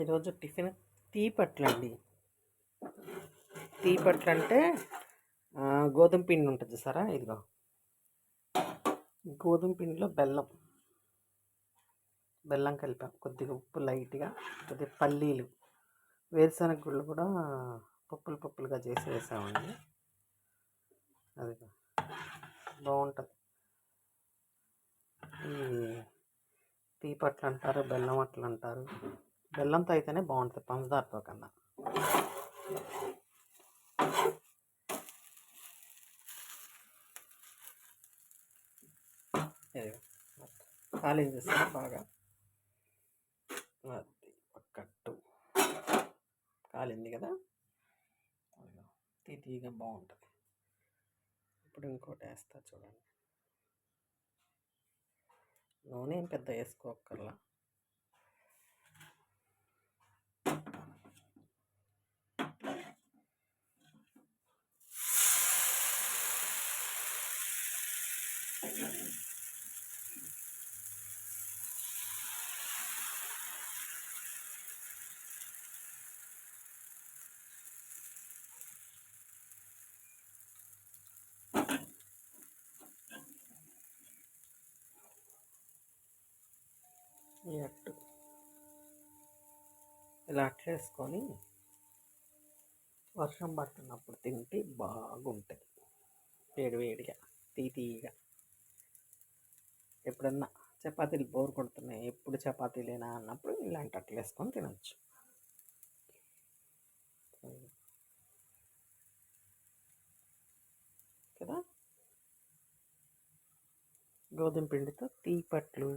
ఈరోజు టిఫిన్ తీపట్లండి. తీపట్లు అంటే గోధుమ పిండి ఉంటుంది సారా ఇదిగో. గోధుమ పిండిలో బెల్లం. బెల్లం కలిపాం కొద్దిగా ఉప్పు లైట్గా కొద్దిగా పల్లీలు. వేరుశనగ గుళ్ళు కూడా పప్పులు పప్పులుగా చేసి వేసామండి. అది బాగుంటుంది. ఈ తీపట్లు అంటారు బెల్లం అట్లు అంటారు బెల్లంతో అయితేనే బాగుంటుంది. పంచదారతో కన్నా. ఖాళీ చేస్తాను బాగా. అది కాలింది కదా? తీతీగా బాగుంటుంది. ఇప్పుడు ఇంకోటి వేస్తా చూడండి. నూనె ఏం పెద్ద వేసుకోకర్లా ఈ అట్టు ఇలా అట్లేసుకొని వర్షం పడుతున్నప్పుడు తింటే బాగుంటుంది. వేడి వేడిగా. ఎప్పుడన్నా చపాతీలు బోర్ కొడుతున్నాయి ఎప్పుడు చపాతీలేనా అన్నప్పుడు ఇలాంటి అట్లు వేసుకొని తినచ్చు. కదా? గోధుమ పిండితో తీపట్లు.